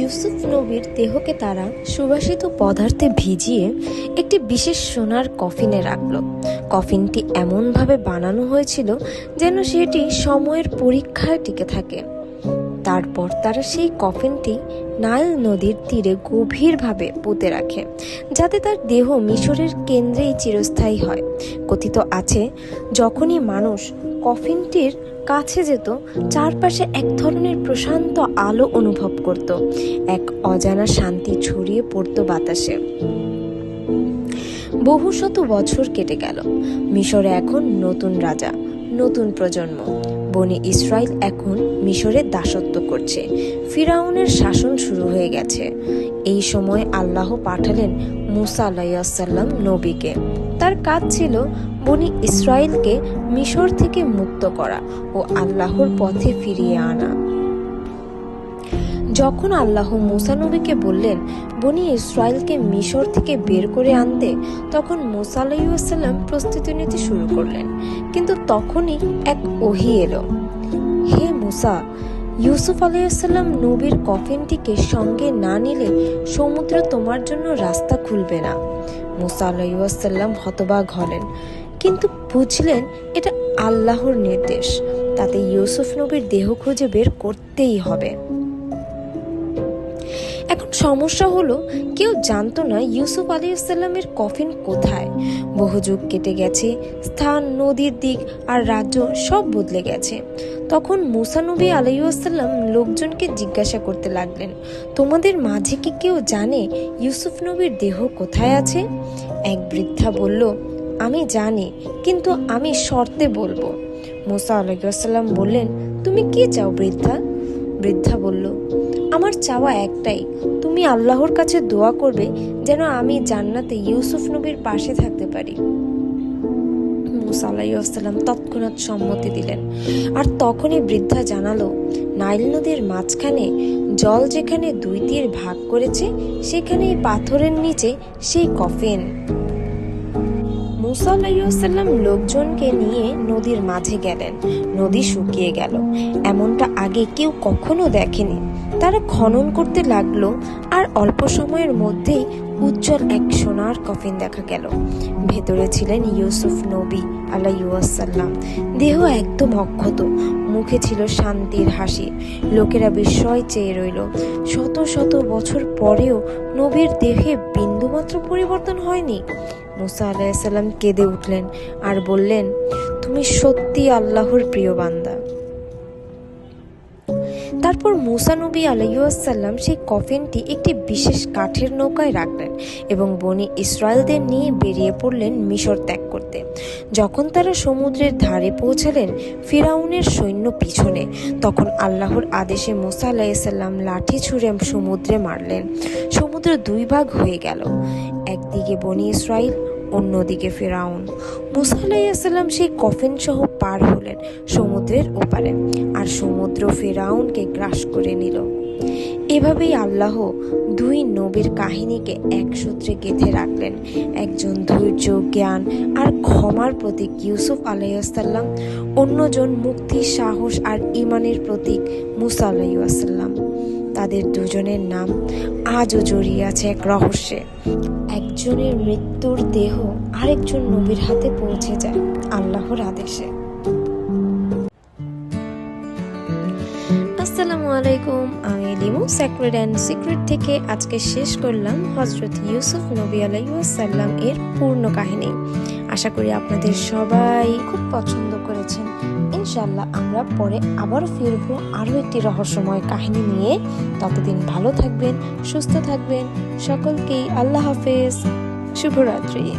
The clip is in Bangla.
ইউসুফ নবীর দেহকে তারা সুবাসিত পদার্থে ভিজিয়ে একটি বিশেষ সোনার কফিনে রাখল। কফিনটি এমনভাবে বানানো হয়েছিল যেন সেটি সময়ের পরীক্ষায় টিকে থাকে। তারপর তারা সেই কফিনটি নাইল নদীর তীরে গভীরভাবে পুঁতে রাখে, যাতে তার দেহ মিশরের কেন্দ্রেই চিরস্থায়ী হয়। কথিত আছে, যখনই মানুষ কফিনটির কাছে যেত, চারপাশে এক ধরনের প্রশান্ত আলো অনুভব করত, এক অজানা শান্তি ছড়িয়ে পড়তো বাতাসে। বহু শত বছর কেটে গেল। মিশরে এখন নতুন রাজা, নতুন প্রজন্ম। বনি ইসরায়েল এখন মিশরে দাসত্ব করছে। ফিরাউনের শাসন শুরু হয়ে গেছে। এই সময় আল্লাহ পাঠালেন মুসা আলাইসাল্লাম নবীকে। তার কাজ ছিল বনি ইসরায়েলকে মিশর থেকে মুক্ত করা ও আল্লাহর পথে ফিরিয়ে আনা। যখন আল্লাহ মুসা নবীকে বললেন, বনি ইসরায়েলকে মিশর থেকে বের করে আনতে, তখন মুসা আলাইসাল্লাম প্রস্তুতি নিতে শুরু করলেন। কিন্তু তখনই এক ওহি এলো। হে মুসা, ইউসুফ আলাইসাল্লাম নবীর কফিনটিকে সঙ্গে না নিলে সমুদ্র তোমার জন্য রাস্তা খুলবে না। মুসা আলাইসাল্লাম হতবাক হলেন। কিন্তু বুঝলেন, এটা আল্লাহর নির্দেশ। তাতে ইউসুফ নবীর দেহ খুঁজে বের করতেই হবে। এখন সমস্যা হলো, কেউ জানতো না ইউসুফ আলাইসাল্লামের কফিন কোথায়। বহু যুগ কেটে গেছে, স্থান, নদীর দিক আর রাজ্য সব বদলে গেছে। তখন মুসানবী আলাইসাল্লাম লোকজনকে জিজ্ঞাসা করতে লাগলেন, তোমাদের মাঝে কি কেউ জানে ইউসুফ নবীর দেহ কোথায় আছে? এক বৃদ্ধা বলল, আমি জানি, কিন্তু আমি শর্তে বলব। মুসা আলাইসাল্লাম বললেন, তুমি কি চাও বৃদ্ধা? বৃদ্ধা বলল আমার চাওয়া একটাই, তুমি আল্লাহর কাছে দোয়া করবে যেন আমি জান্নাতে ইউসুফ নবীর পাশে থাকতে পারি। মুসা আলাইসাল্লাম তৎক্ষণাৎ সম্মতি দিলেন। আর তখনই বৃদ্ধা জানালো, নাইল নদীর মাঝখানে জল যেখানে দুই তীর ভাগ করেছে সেখানে পাথরের নিচে সেই কফিন। মুসা আলাইসাল্লাম লোকজনকে নিয়ে নদীর মাঝে গেলেন, নদী শুকিয়ে গেল। এমনটা আগে কেউ কখনো দেখেনি। তারা খনন করতে লাগল আর অল্প সময়ের মধ্যেই উজ্জ্বল এক সোনার কফিন দেখা গেল। ভেতরে ছিলেন ইউসুফ নবী আলাইসাল্লাম দেহ একদম অক্ষত, মুখে ছিল শান্তির হাসি। লোকেরা বিস্ময় চেয়ে রইল। শত শত বছর পরেও নবীর দেহে বিন্দুমাত্র পরিবর্তন হয়নি। মুসা আলাইসাল্লাম কেঁদে উঠলেন আর বললেন, তুমি সত্যি আল্লাহর প্রিয় বান্দা। তারপর মুসা নবী আলাইসাল্লাম সেই কফিনটি একটি বিশেষ কাঠের নৌকায় রাখলেন এবং বনি ইসরায়েলদের নিয়ে বেরিয়ে পড়লেন মিশর ত্যাগ করতে। যখন তারা সমুদ্রের ধারে পৌঁছালেন ফিরাউনের সৈন্য পিছনে, তখন আল্লাহর আদেশে মুসা আলাইসাল্লাম লাঠি ছুঁড়ে সমুদ্রে মারলেন। সমুদ্র দুই ভাগ হয়ে গেল, একদিকে বনি ইসরায়েল, অন্যদিকে ফেরাউন। মুসা আলাইসাল্লাম সেই কফিন সহ পার হলেন সমুদ্রের ওপারে, আর সমুদ্র ফেরাউনকে গ্রাস করে নিল। এভাবেই আল্লাহ দুই নবীর কাহিনীকে এক সূত্রে গেঁথে রাখলেন। একজন ধৈর্য, জ্ঞান আর ক্ষমার প্রতীক ইউসুফ আলাইসাল্লাম অন্যজন মুক্তি, সাহস আর ইমানের প্রতীক মুসা আলাইসাল্লাম তাদের দুজনের নাম আজও জড়িয়ে আছে এক রহস্যে। একজনের মৃত্যুর দেহ আরেকজন নবীর হাতে পৌঁছে যায় আল্লাহর আদেশে। আলাইকুম, আমি লিমু স্যাক্রেড অ্যান্ড সিক্রেট থেকে আজকে শেষ করলাম হজরত ইউসুফ নবী আলাইসাল্লাম এর পূর্ণ কাহিনী। আশা করি আপনাদের সবাই খুব পছন্দ করেছেন। ইনশাল্লাহ আমরা পরে আবারও ফিরবো আরও একটি রহস্যময় কাহিনী নিয়ে। ততদিন ভালো থাকবেন, সুস্থ থাকবেন। সকলকেই আল্লাহ হাফেজ। শুভরাত্রি।